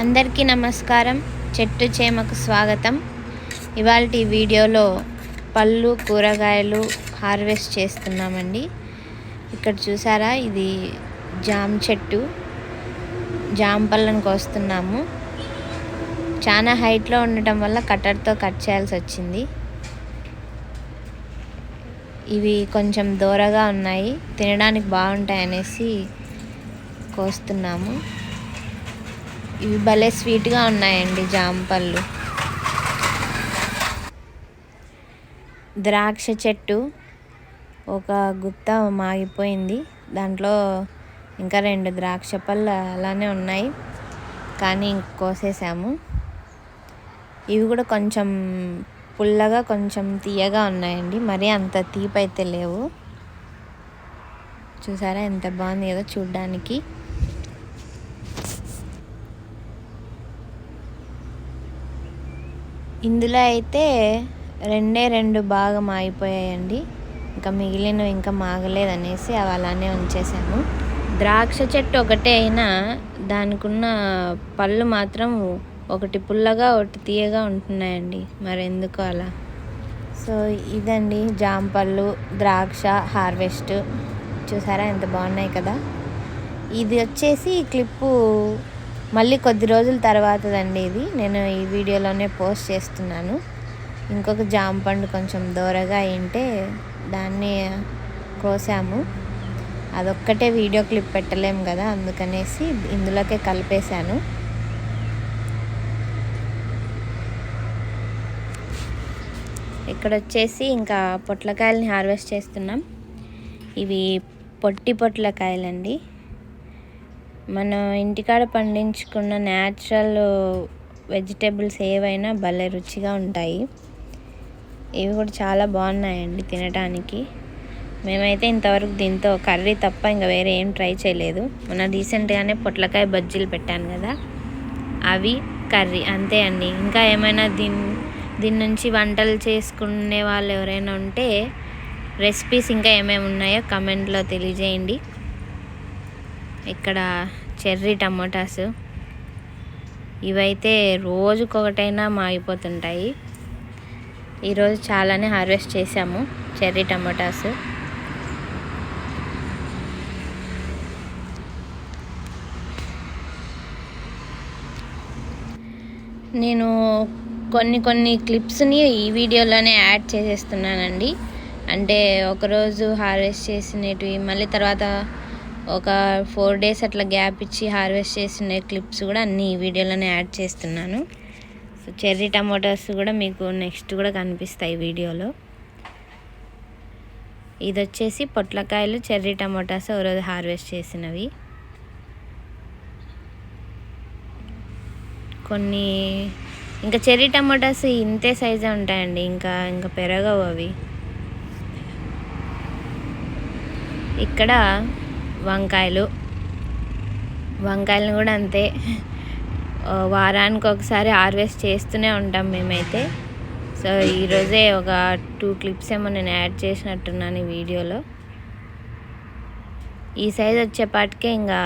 అందరికీ నమస్కారం. చెట్టు చేమకు స్వాగతం. ఇవాళ వీడియోలో పళ్ళు కూరగాయలు హార్వెస్ట్ చేస్తున్నామండి. ఇక్కడ చూసారా? ఇది జామ చెట్టు. జామ పళ్ళను కోస్తున్నాము. చాలా హైట్లో ఉండటం వల్ల కట్టర్తో కట్ చేయాల్సి వచ్చింది. ఇవి కొంచెం దూరగా ఉన్నాయి. తినడానికి బాగుంటాయి అనేసి కోస్తున్నాము. ఇవి భలే స్వీట్గా ఉన్నాయండి జాంపళ్ళు ద్రాక్ష చెట్టు ఒక గుత్త మాగిపోయింది. దాంట్లో ఇంకా రెండు ద్రాక్ష పళ్ళు అలానే ఉన్నాయి. కానీ కోసేసాము. ఇవి కూడా కొంచెం పుల్లగా కొంచెం తీయగా ఉన్నాయండి. మరీ అంత తీపైతే లేవు. చూసారా ఎంత బాగుంది కదా చూడ్డానికి. ఇందులో అయితే రెండే రెండు బాగా మాగిపోయాయండి ఇంకా మిగిలినవి ఇంకా మాగలేదనేసి అవి అలానే ఉంచేసాము. ద్రాక్ష చెట్టు ఒకటే అయినా దానికున్న పళ్ళు మాత్రం ఒకటి పుల్లగా ఒకటి తీయగా ఉంటున్నాయండి. మరి అలా? సో ఇదండి జామ పళ్ళు ద్రాక్ష హార్వెస్ట్. చూసారా ఎంత బాగున్నాయి కదా? ఇది వచ్చేసి క్లిప్పు మళ్ళీ కొద్ది రోజుల తర్వాతదండి ఇది. నేను ఈ వీడియోలోనే పోస్ట్ చేస్తున్నాను. ఇంకొక జామ పండు కొంచెం దూరగా అయింటే దాన్ని కోసాము. అదొక్కటే వీడియో క్లిప్ పెట్టలేము కదా అందుకనేసి ఇందులోకే కలిపేశాను. ఇక్కడ వచ్చేసి ఇంకా పొట్లకాయలని హార్వెస్ట్ చేస్తున్నాం. ఇవి పొట్టి పొట్లకాయలండి. మనం ఇంటికాడ పండించుకున్న న్యాచురల్ వెజిటేబుల్స్ ఏవైనా భలే రుచిగా ఉంటాయి. ఇవి కూడా చాలా బాగున్నాయండి తినడానికి మేమైతే ఇంతవరకు దీంతో కర్రీ తప్ప ఇంకా వేరే ఏం ట్రై చేయలేదు. మొన్న రీసెంట్గానే పొట్లకాయ బజ్జీలు పెట్టాను కదా అవి కర్రీ అంతే అండి. ఇంకా ఏమైనా దీని దీని నుంచి వంటలు చేసుకునే వాళ్ళు ఎవరైనా ఉంటే రెసిపీస్ ఇంకా ఏమేమి ఉన్నాయో కమెంట్లో తెలియజేయండి. ఇక్కడ చెర్రీ టమోటాస్. ఇవైతే రోజుకొకటైనా మాగిపోతుంటాయి. ఈరోజు చాలానే హార్వెస్ట్ చేసాము చెర్రీ టమోటాస్. నేను కొన్ని కొన్ని క్లిప్స్ని ఈ వీడియోలోనే యాడ్ చేసేస్తున్నానండి. అంటే ఒకరోజు హార్వెస్ట్ చేసినవి మళ్ళీ తర్వాత ఒక ఫోర్ డేస్ అట్లా గ్యాప్ ఇచ్చి హార్వెస్ట్ చేసిన క్లిప్స్ కూడా అన్నీ ఈ వీడియోలోనే యాడ్ చేస్తున్నాను. సో చెర్రీ టమాటోస్ కూడా మీకు నెక్స్ట్ కూడా కనిపిస్తాయి వీడియోలో. ఇది వచ్చేసి పొట్లకాయలు చెర్రీ టమాటాస్ ఒకరోజు హార్వెస్ట్ చేసినవి. కొన్ని ఇంకా చెర్రీ టమాటాస్ ఇంతే సైజే ఉంటాయండి ఇంకా ఇంకా పెరగవు అవి. ఇక్కడ వంకాయలు. వంకాయలను కూడా అంతే. వారానికి ఒకసారి హార్వెస్ట్ చేస్తూనే ఉంటాం మేమైతే. సో ఈరోజే ఒక టూ క్లిప్స్ ఏమో నేను యాడ్ చేసినట్టున్నాను ఈ వీడియోలో. ఈ సైజ్ వచ్చేపాటికే ఇంకా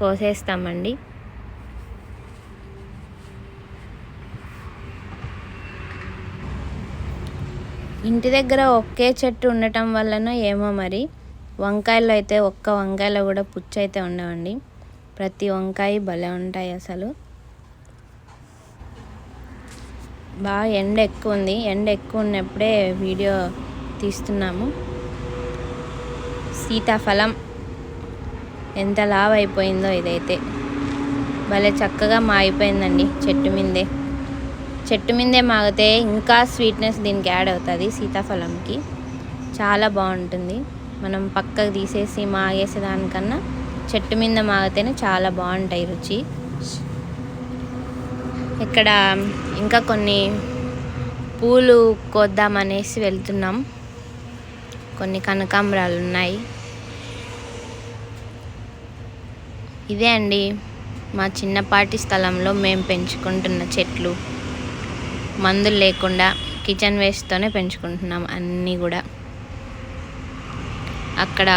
కోసేస్తామండి. ఇంటి దగ్గర ఒకే చెట్టు ఉండటం వలన ఏమో మరి. వంకాయలు అయితే ఒక్క వంకాయలో కూడా పుచ్చు అయితే ఉండవండి. ప్రతి వంకాయ భలే ఉంటాయి అసలు. బాగా ఎండ ఎక్కువ ఉంది. ఎండ ఎక్కువ ఉన్నప్పుడే వీడియో తీస్తున్నాము. సీతాఫలం ఎంత లావ్ అయిపోయిందో ఇదైతే. భలే చక్కగా మాగిపోయిందండి చెట్టు మీదే. చెట్టు మీదే మాగితే ఇంకా స్వీట్నెస్ దీనికి యాడ్ అవుతుంది సీతాఫలంకి. చాలా బాగుంటుంది. మనం పక్కకు తీసేసి మాగేసే దానికన్నా చెట్టు మీద మాగితేనే చాలా బాగుంటాయి రుచి. ఇక్కడ ఇంకా కొన్ని పూలు కొద్దామనేసి వెళ్తున్నాం. కొన్ని కనకాంబరాలు ఉన్నాయి. ఇదే అండి మా చిన్నపాటి స్థలంలో మేము పెంచుకుంటున్న చెట్లు. మందులు లేకుండా కిచెన్ వేస్ట్తోనే పెంచుకుంటున్నాం అన్నీ కూడా. అక్కడ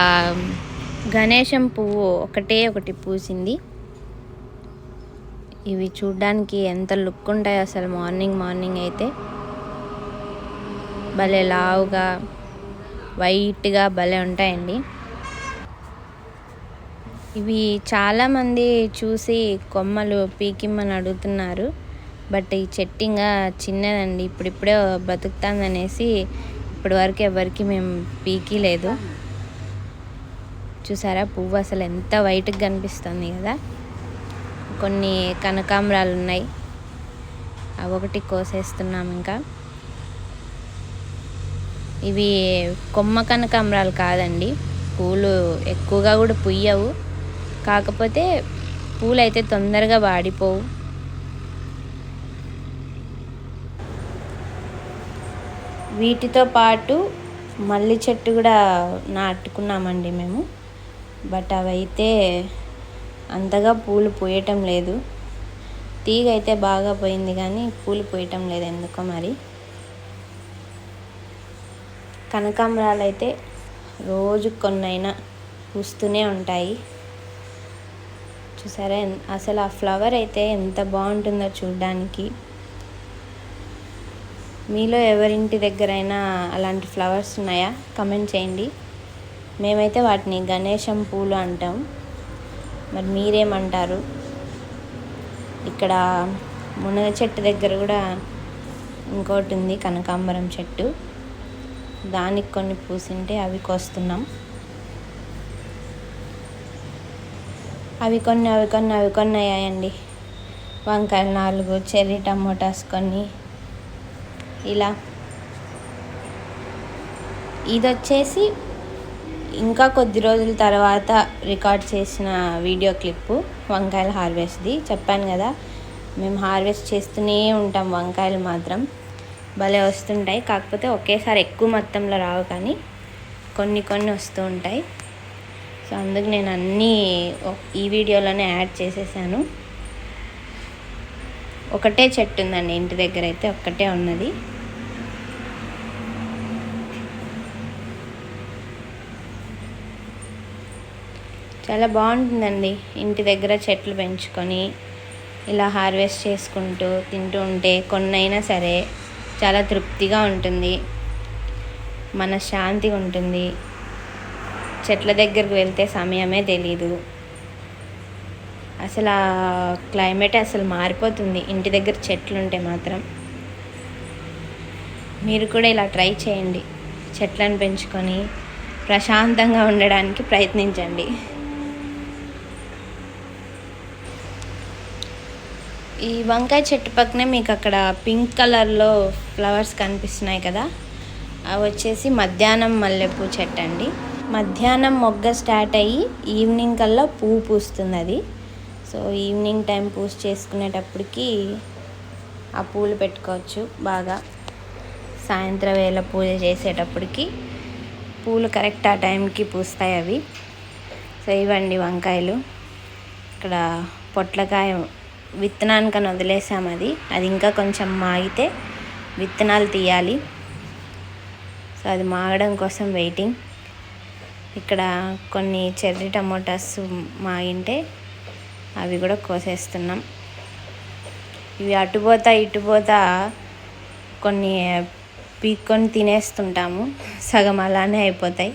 గణేశం పువ్వు ఒకటే ఒకటి పూసింది. ఇవి చూడ్డానికి ఎంత లుక్ ఉంటాయో అసలు మార్నింగ్ మార్నింగ్ అయితే. భలే లావుగా వైట్గా భలే ఉంటాయండి. ఇవి చాలామంది చూసి కొమ్మలు పీకిమ్మని అడుగుతున్నారు. బట్ ఈ చెట్టు ఇంకా చిన్నదండి. ఇప్పుడిప్పుడే బతుకుతుందనేసి ఇప్పటి వరకు ఎవరికి మేము పీకిలేదు. చూసారా? పువ్వు అసలు ఎంత వైట్గా కనిపిస్తుంది కదా? కొన్ని కనకాంబరాలు ఉన్నాయి. అవి ఒకటి కోసేస్తున్నాం ఇంకా. ఇవి కొమ్మ కనకాంబరాలు కాదండి. పూలు ఎక్కువగా కూడా పుయ్యవు. కాకపోతే పూలు అయితే తొందరగా వాడిపోవు. వీటితో పాటు మల్లి చెట్టు కూడా నాటుకున్నామండి మేము. బట్ అవైతే అంతగా పూలు పూయటం లేదు. తీగ అయితే బాగా పోయింది కానీ పూలు పూయటం లేదు ఎందుకో మరి. కనకాంబరాలు అయితే రోజు కొన్నైనా పూస్తూనే ఉంటాయి. చూసారా అసలు ఆ ఫ్లవర్ అయితే ఎంత బాగుంటుందో చూడడానికి. మీలో ఎవరింటి దగ్గరైనా అలాంటి ఫ్లవర్స్ ఉన్నాయా? కమెంట్ చేయండి. మేమైతే వాటిని గణేశం పూలు అంటాం. మరి మీరేమంటారు? ఇక్కడ మునగ చెట్టు దగ్గర కూడా ఇంకోటి ఉంది కనకాంబరం చెట్టు. దానికి కొన్ని పూసింటే అవి కోస్తున్నాం. అవి కొన్ని అవి కొన్ని అవి కొన్ని అయ్యాయండి వంకాయలు నాలుగు చెర్రీ టమోటాస్ కొన్ని. ఇలా. ఇది వచ్చేసి ఇంకా కొద్ది రోజుల తర్వాత రికార్డ్ చేసిన వీడియో క్లిప్పు వంకాయల హార్వెస్ట్ది. చెప్పాను కదా మేము హార్వెస్ట్ చేస్తూనే ఉంటాం వంకాయలు మాత్రం. భలే వస్తుంటాయి. కాకపోతే ఒకేసారి ఎక్కువ మొత్తంలో రావు కానీ కొన్ని కొన్ని వస్తూ ఉంటాయి. సో అందుకు నేను అన్నీ ఈ వీడియోలోనే యాడ్ చేసేసాను. ఒకటే చెట్టు ఉందండి ఇంటి దగ్గర అయితే ఒక్కటే ఉన్నది. చాలా బాగుంటుందండి. ఇంటి దగ్గర చెట్లు పెంచుకొని ఇలా హార్వెస్ట్ చేసుకుంటూ తింటూ ఉంటే కొన్నైనా సరే చాలా తృప్తిగా ఉంటుంది. మన శాంతి ఉంటుంది. చెట్ల దగ్గరికి వెళ్తే సమయమే తెలీదు. అసలు ఆ క్లైమేట్ అసలు మారిపోతుంది. ఇంటి దగ్గర చెట్లు ఉంటే మాత్రం. మీరు కూడా ఇలా ట్రై చేయండి. చెట్లను పెంచుకొని ప్రశాంతంగా ఉండడానికి ప్రయత్నించండి. ఈ వంకాయ చెట్టు పక్కనే మీకు అక్కడ పింక్ కలర్లో ఫ్లవర్స్ కనిపిస్తున్నాయి కదా? అవి వచ్చేసి మధ్యాహ్నం మల్లెపూ చెట్టు అండి. మధ్యాహ్నం మొగ్గ స్టార్ట్ అయ్యి ఈవినింగ్ కల్లా పువ్వు పూస్తుంది అది. సో ఈవినింగ్ టైం పూజ చేసుకునేటప్పటికి ఆ పూలు పెట్టుకోవచ్చు బాగా. సాయంత్రం వేళ పూజ చేసేటప్పటికి పూలు కరెక్ట్ ఆ టైంకి పూస్తాయి అవి. సో ఇవ్వండి వంకాయలు. ఇక్కడ పొట్లకాయ విత్తనానికని వదిలేసాము అది. అది ఇంకా కొంచెం మాగితే విత్తనాలు తీయాలి. సో అది మాగడం కోసం వెయిటింగ్. ఇక్కడ కొన్ని చెర్రీ టమోటాస్ మాగింటే అవి కూడా కోసేస్తున్నాం. ఇవి అటుపోతా ఇటుపోతా కొన్ని పీక్కొని తినేస్తుంటాము. సగం అలానే అయిపోతాయి.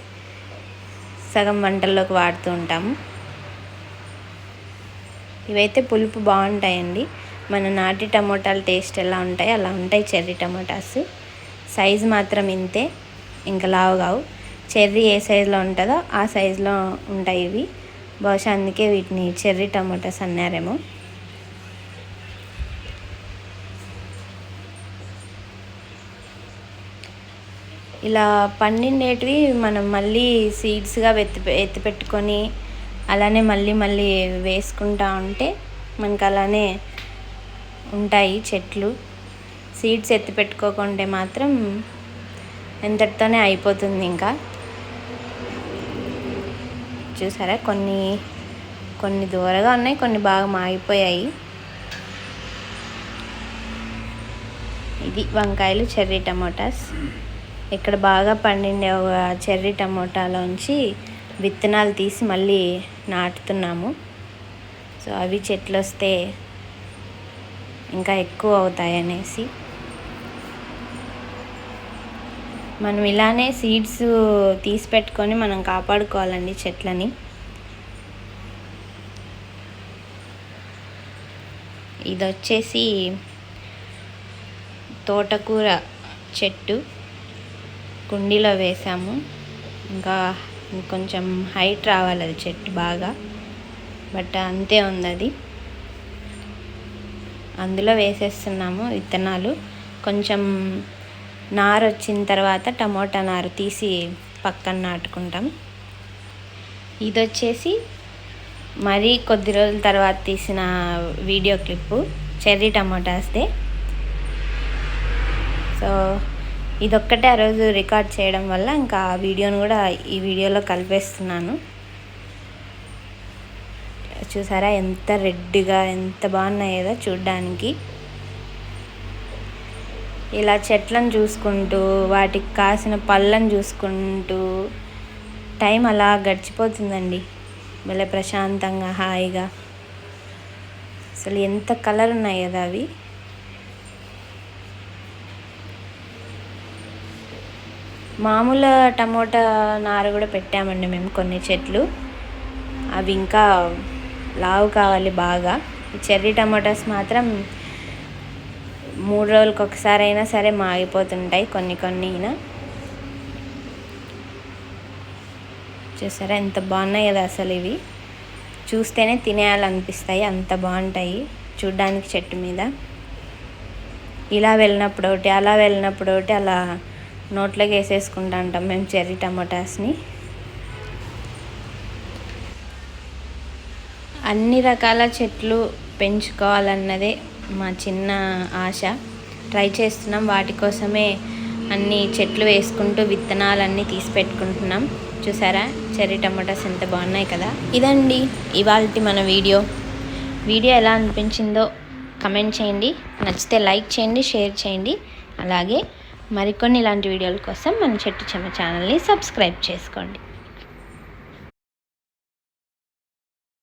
సగం వంటల్లోకి వాడుతూ ఉంటాము. ఇవైతే పులుపు బాగుంటాయండి. మన నాటి టమోటాలు టేస్ట్ ఎలా ఉంటాయి అలా ఉంటాయి చెర్రీ టమోటాస్. సైజు మాత్రం ఇంతే ఇంకా లావు కావు. చెర్రీ ఏ సైజులో ఉంటుందో ఆ సైజులో ఉంటాయి ఇవి. బహుశా అందుకే వీటిని చెర్రీ టమోటాస్ అన్నారేమో. ఇలా పండిండేటివి మనం మళ్ళీ సీడ్స్గా ఎత్తి ఎత్తి పెట్టుకొని అలానే మళ్ళీ మళ్ళీ వేసుకుంటా ఉంటే మనకు అలానే ఉంటాయి చెట్లు. సీడ్స్ ఎత్తి పెట్టుకోకుంటే మాత్రం ఎంతటితోనే అయిపోతుంది ఇంకా. చూసారా? కొన్ని కొన్ని దూరగా ఉన్నాయి కొన్ని బాగా మాగిపోయాయి. ఇది వంకాయలు చెర్రీ టమోటాస్. ఇక్కడ బాగా పండిండే ఒక చెర్రీ టమోటాలోంచి విత్తనాలు తీసి మళ్ళీ నాటుతున్నాము. సో అవి చెట్లు వస్తే ఇంకా ఎక్కువ అవుతాయి అనేసి మనం ఇలానే సీడ్స్ తీసి పెట్టుకొని మనం కాపాడుకోవాలండి చెట్లని. ఇది వచ్చేసి తోటకూర చెట్టు. కుండీలో వేసాము. ఇంకా కొంచెం హైట్ రావాలి అది చెట్టు బాగా. బట్ అంతే ఉంది అది అందులో వేసేస్తున్నాము విత్తనాలు. కొంచెం నారు వచ్చిన తర్వాత టమోటా నారు తీసి పక్కన నాటుకుంటాం. ఇది వచ్చేసి మరీ కొద్ది రోజుల తర్వాత తీసిన వీడియో క్లిప్పు. చెర్రీ టమాటాస్దే సో ఇదొక్కటే ఆ రోజు రికార్డ్ చేయడం వల్ల ఇంకా ఆ వీడియోను కూడా ఈ వీడియోలో కలిపేస్తున్నాను. చూసారా ఎంత రెడ్గా ఎంత బాగున్నాయేదో కదా చూడ్డానికి. ఇలా చెట్లను చూసుకుంటూ వాటికి కాసిన పళ్ళను చూసుకుంటూ టైం అలా గడిచిపోతుందండి. భలే ప్రశాంతంగా హాయిగా. అసలు ఎంత కలర్ ఉన్నాయి కదా అవి. మామూలు టమోటా నారు కూడా పెట్టామండి మేము కొన్ని చెట్లు. అవి ఇంకా లావు కావాలి బాగా. చెర్రీ టమాటాస్ మాత్రం మూడు రోజులకి ఒకసారి అయినా సరే మాగిపోతుంటాయి కొన్ని కొన్ని చూసారా ఎంత బాగున్నాయి కదా అసలు ఇవి. చూస్తేనే తినేయాలనిపిస్తాయి అంత బాగుంటాయి చూడ్డానికి చెట్టు మీద. ఇలా వెళ్ళినప్పుడు ఒకటి అలా వెళ్ళినప్పుడు ఒకటి అలా నోట్లోకి వేసేసుకుంటా ఉంటాం మేము చెర్రీ టమాటాస్ని. అన్ని రకాల చెట్లు పెంచుకోవాలన్నదే మా చిన్న ఆశ. ట్రై చేస్తున్నాం వాటి కోసమే అన్ని చెట్లు వేసుకుంటూ విత్తనాలన్నీ తీసి పెట్టుకుంటున్నాం. చూసారా? చెర్రీ టమాటాస్ ఎంత బాగున్నాయి కదా? ఇదండి ఇవాళ మన వీడియో. వీడియో ఎలా అనిపించిందో కమెంట్ చేయండి. నచ్చితే లైక్ చేయండి షేర్ చేయండి. అలాగే మరికొన్ని ఇలాంటి వీడియోల కోసం మన చెట్టు చెమ్మ ఛానల్ని సబ్స్క్రైబ్ చేసుకోండి.